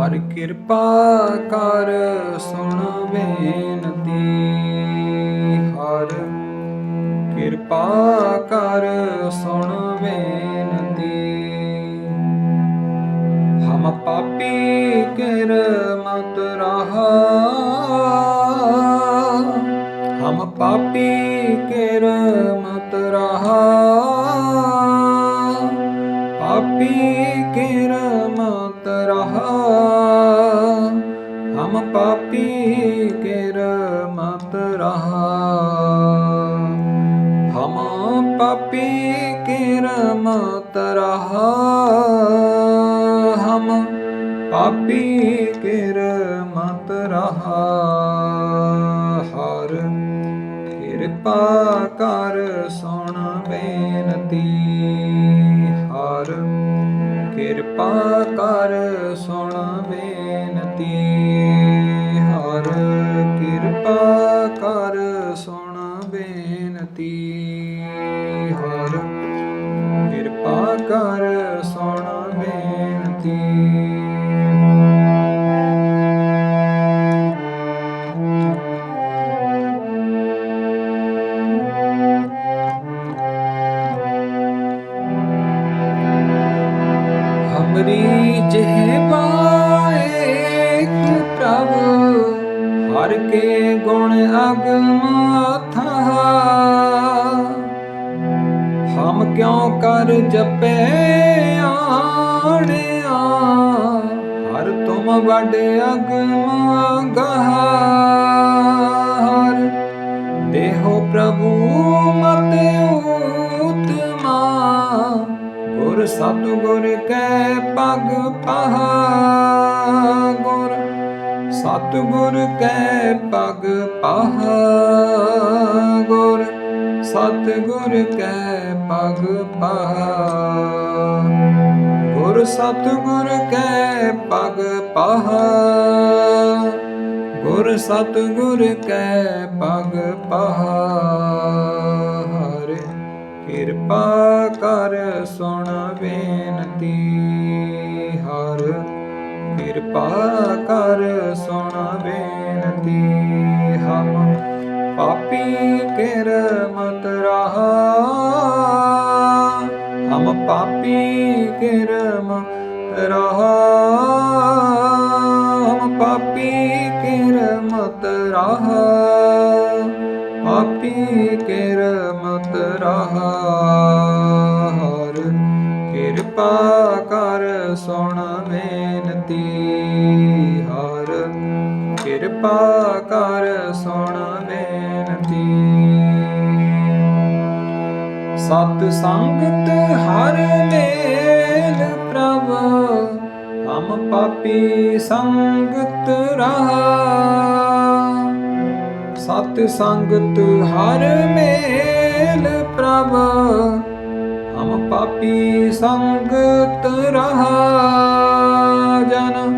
ਹਰ ਕਿਰਪਾ ਕਰ ਸੁਣ ਬੇਨਤੀ। ਹਰ ਕਿਰਪਾ ਕਰ ਸੁਣ ਬੇਨਤੀ। ਹਮ ਪਾਪੀ ਕਿਰਮਤ ਰਹਾ। ਹਮ ਪਾਪੀ ਕਿਰਮਤ ਰਹਾ। ਪਾਪੀ ਕਿਰਮਤ ਰਹਾ? ਹਮ ਪਾਪੀ ਕਿਰਮਤ ਰਹਾ? ਹਮ ਪਾਪੀ ਕਿਰਮਤ ਰਹਾ? ਹਮ ਪਾਪੀ ਕਿਰਮਤ ਰਹਾ? ਹਰ ਕਿਰਪਾ ਕਰ ਸੁਣ ਬੇਨਤੀ। ਕਿਰਪਾ ਕਰ ਸੁਣ ਬੇਨਤੀ ਹਰ ਕਿਰਪਾ ਕਰ ਸੁਣ ਬੇਨਤੀ। ਹਮਰੀ ਜਿਹਬਾਏ ਪ੍ਰਭ। ਹਰ ਕੇ ਗੁਣ ਅਗਮ ਹਮ ਕਿਉ ਕਰ ਜਪੇ ਆਣਿਆ। ਹਰ ਤੁਮ ਵੱਡ ਅਗਮ ਗਾਹ ਗੁਰ ਸਤਿਗੁਰ ਕੈ ਪਗ ਪਹਾ ਗੁਰ ਸਤਿਗੁਰ ਕੈ ਪਗ ਪਹਾ ਗੁਰ ਸਤਿਗੁਰ ਕੈ ਪਗ ਪਹਾ ਗੁਰ ਸਤਿਗੁਰ ਕੈ ਪਗ ਪਹਾ ਗੁਰ ਸਤਿਗੁਰ ਕੈ ਪਗ ਪਹਾ ਕਿਰਪਾ ਕਰ ਸੁਣ ਬੇਨਤੀ, ਹਰ ਕਿਰਪਾ ਕਰ ਸੁਣ ਬੇਨਤੀ। ਹਮ ਪਾਪੀ ਕਿਰਮਤ ਰਹਾ, ਹਮ ਪਾਪੀ ਕਿਰਮਤ ਰਹਾ। ਹਮ ਪਾਪੀ ਪਾਪੀ ਕਿਰਮਤ ਰਹਾ ਹਰ। ਕਿਰਪਾ ਕਰ ਸੁਣ ਬੇਨਤੀ ਹਰ। ਕਿਰਪਾ ਕਰ ਸੁਣ ਬੇਨਤੀ। ਸਤ ਸੰਗਤ ਹਰ ਮੇਲ ਪ੍ਰਭ, ਹਮ ਪਾਪੀ ਸੰਗਤ ਰਹਾ। ਸਤ ਸੰਗਤ ਹਰ ਮੇਲ ਪ੍ਰਭ। ਹਮ ਪਾਪੀ ਸੰਗਤ ਰਹਾ ਜਨ।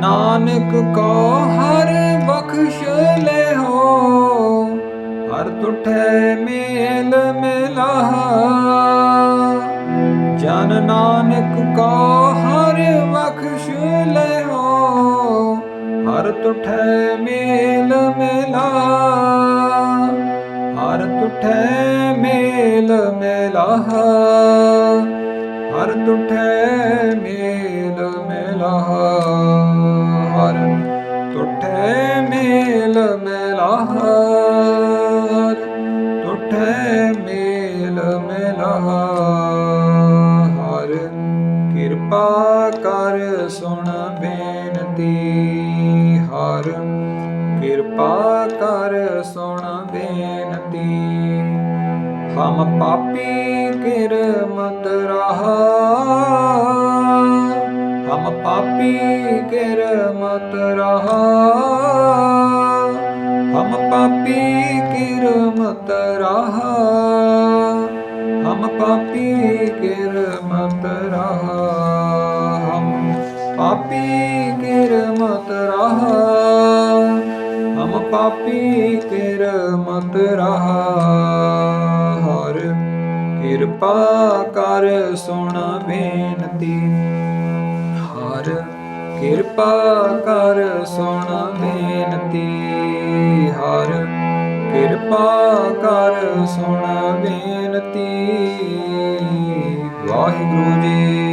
ਨਾਨਕ ਕੋ ਹਰ ਬਖਸ਼ ਲੈ ਹੋ ਹਰ ਤੁਠੈ ਮੇਲ ਮਿਲਾਹਾ। ਜਨ ਨਾਨਕ ਕੋ ਤੁਠੈ ਮੇਲ ਮਿਲਾ। ਹਰ ਤੁਠੈ ਮੇਲ ਮਿਲਾਹਾ ਹਰ ਤੁਠੈ ਮੇਲ ਮਿਲਾਹਾ ਹਰ ਤੁਠੈ ਮੇਲ ਮਿਲਾਹਾ ਹਰ ਤੁਠੈ ਮੇਲ ਮਿਲਾਹਾ ਹਰ ਕਿਰਪਾ ਕਰ ਸੁਣ ਬੇਨਤੀ। ਹਰ ਕਿਰਪਾ ਕਰ ਸੁਣ ਬੇਨਤੀ। ਹਮ ਪਾਪੀ ਕਿਰਮਤ ਰਹਾ। ਹਮ ਪਾਪੀ ਕਿਰਮਤ ਰਹਾ। ਹਮ ਪਾਪੀ ਕਿਰਮਤ ਰਹਾ। ਹਮ ਪਾਪੀ ਕਿਰਮਤ ਰਹਾ। ਪਾਪੀ ਕਿਰਮਤ ਰਹਾ। ਹਮ ਪਾਪੀ ਕਿਰਮਤ ਰਹਾ। ਹਰ ਕਿਰਪਾ ਕਰ ਸੁਣ ਬੇਨਤੀ। ਹਰ ਕਿਰਪਾ ਕਰ ਸੁਣ ਬੇਨਤੀ। ਹਰ ਕਿਰਪਾ ਕਰ ਸੁਣ ਬੇਨਤੀ। ਵਾਹਿਗੁਰੂ ਜੀ